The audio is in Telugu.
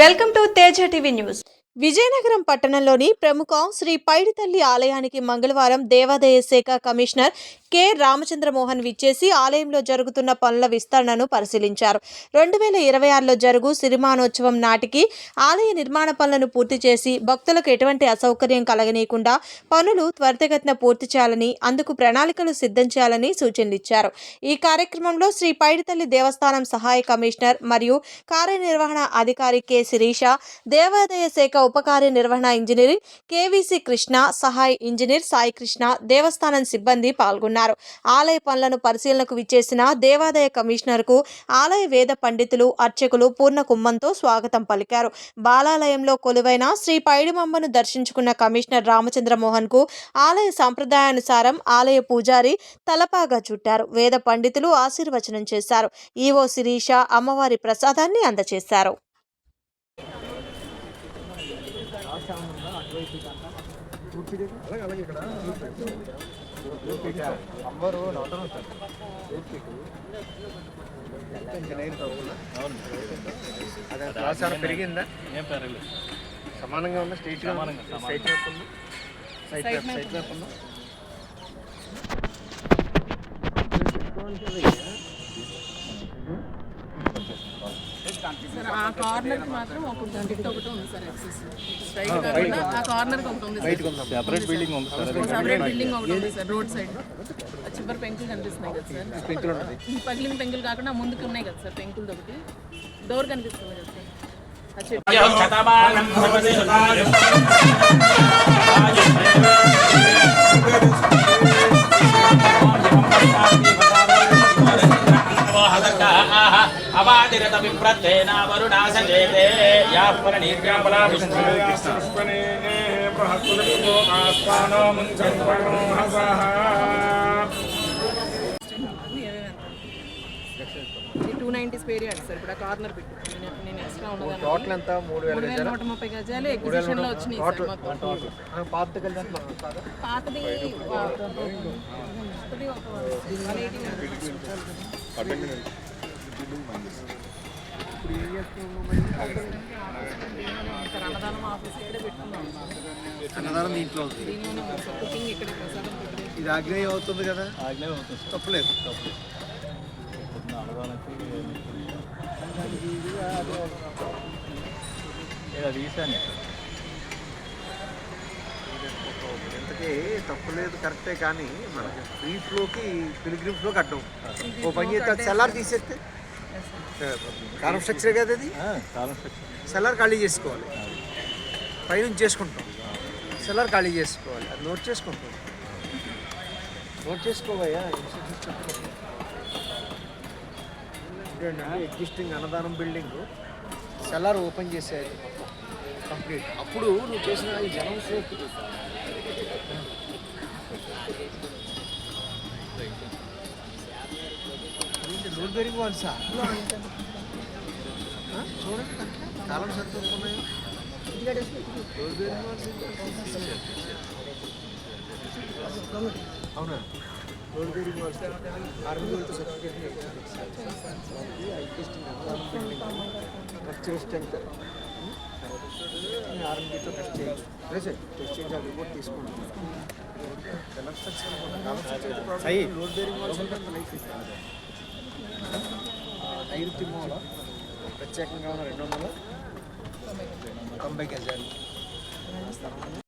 Welcome to Teja TV news. Vizianagaram పట్టణంలోని ప్రముఖ శ్రీ పైడితల్లి ఆలయానికి మంగళవారం దేవాదాయ శాఖ కమిషనర్ కె రామచంద్రమోహన్ విచ్చేసి ఆలయంలో జరుగుతున్న పనుల విస్తరణను పరిశీలించారు. రెండు వేల ఇరవై ఆరులో జరుగు సిరిమానోత్సవం నాటికి ఆలయ నిర్మాణ పనులను పూర్తి చేసి భక్తులకు ఎటువంటి అసౌకర్యం కలగనీయకుండా పనులు త్వరితగతిన పూర్తి చేయాలని అందుకు ప్రణాళికలు సిద్ధం చేయాలని సూచనలు ఇచ్చారు ఈ కార్యక్రమంలో శ్రీ పైడితల్లి దేవస్థానం సహాయ కమిషనర్ మరియు కార్యనిర్వహణ అధికారి కె. శిరీష దేవాదాయ శాఖ ఉప కార్యనిర్వహణ ఇంజనీరింగ్ కేవీసీ కృష్ణ సహాయ ఇంజనీర్ సాయి కృష్ణ దేవస్థానం సిబ్బంది పాల్గొన్నారు. ఆలయ పనులను పరిశీలనకు విచ్చేసిన దేవాదాయ కమిషనర్కు ఆలయ వేద పండితులు అర్చకులు పూర్ణ కుమ్మంతో స్వాగతం పలికారు. బాలాలయంలో కొలువైన శ్రీ పైడిమమ్మను దర్శించుకున్న కమిషనర్ రామచంద్రమోహన్కు ఆలయ సాంప్రదాయానుసారం ఆలయ పూజారి తలపాగా చుట్టారు. వేద పండితులు ఆశీర్వచనం చేశారు. ఈవో శిరీష అమ్మవారి ప్రసాదాన్ని అందజేశారు అమ్మవారు నవతరం సార్ అదే క్లాస్ ఏమైనా పెరిగిందా ఏం పెరగలేదు సమానంగా ఉందా స్ట్రైట్ సమానంగా. సైట్ సైట్ వైపు సైట్ సార్ ఆ కార్నర్కి మాత్రం ఒక గంట ఒకటి ఉంది సార్ యాక్సెస్. స్ట్రైట్ కాకుండా ఆ కార్నర్ ఒకటి ఉంది సార్. సెపరేట్ బిల్డింగ్ ఉంది సార్ అది సపరేట్ బిల్డింగ్ ఒకటి ఉంది సార్ రోడ్ సైడ్. చివరి పెంకులు కనిపిస్తున్నాయి కదా సార్. పెంకులు ఈ పగిలిన పెంకులు కాకుండా ముందుకు ఉన్నాయి కదా సార్ పెంకులది ఒకటి. డోర్ కనిపిస్తుంది కదా సార్. అవాదిరత విష్ణు ఈ two ninety square yard sir ఇప్పుడు ఆ కార్నర్ పెట్టు. నేను- నేను ఎక్స్ట్రా ఉన్నదాన్ని టోటల్ ఎంత? మూడు వేల మూడు వేల నూట ముప్పై గజాలు ఎగ్జిబిషన్లో వచ్చినాయి సార్ మొత్తం. పాతది పాతది ఒక 180 సార్ అన్నదానం దీంట్లో ఇది ఆగ్నేయ అవుతుంది కదా? ఆగ్నే అవుతుంది. సార్ తప్పలేదు. ఇది అది ఈశాన్య. ఇంతకీ తప్పలేదు కరెక్టే కానీ మనకి ఫ్రీ ఫ్లోకి పిలిగ్రిమ్ ఫ్లోకి అడ్డం. ఓ పని చేస్తే సెల్లార్ తీసేస్తే? కారం స్ట్రక్చర్ కదా అది? సెల్లార్ ఖాళీ చేసుకోవాలి. పైనుంచి చేసుకుంటాం. సెల్లార్ ఖాళీ చేసుకోవాలి. అది నోట్ చేసుకుంటాం. నోట్ చేసుకోవయ్యా ఎగ్జిస్టింగ్ అన్నదానం బిల్డింగ్ సెల్లార్ ఓపెన్ చేసేది. కంప్లీట్. అప్పుడు నువ్వు చేసిన ఈ జనం సేఫ్ లోడ్ వాళ్ళు సార్. చూడండి కాలం సరిపోతున్నాయి అవునా? లోడ్ బెరింగ్ వాల్స్ ఆర్మీ వాళ్ళతో సర్టిఫికేట్ టెస్ట్ ఎంత ఆర్మీతో టెస్ట్ చేయాలి సరే టెస్ట్ చేయించి ఆ రిపోర్ట్ తీసుకోండి లోడ్ బెరింగ్ వాల్స్ అంటే లైఫ్ నైరుతి మూల ప్రత్యేకంగా ఉన్న రెండు వందల. తొంభై గజాలు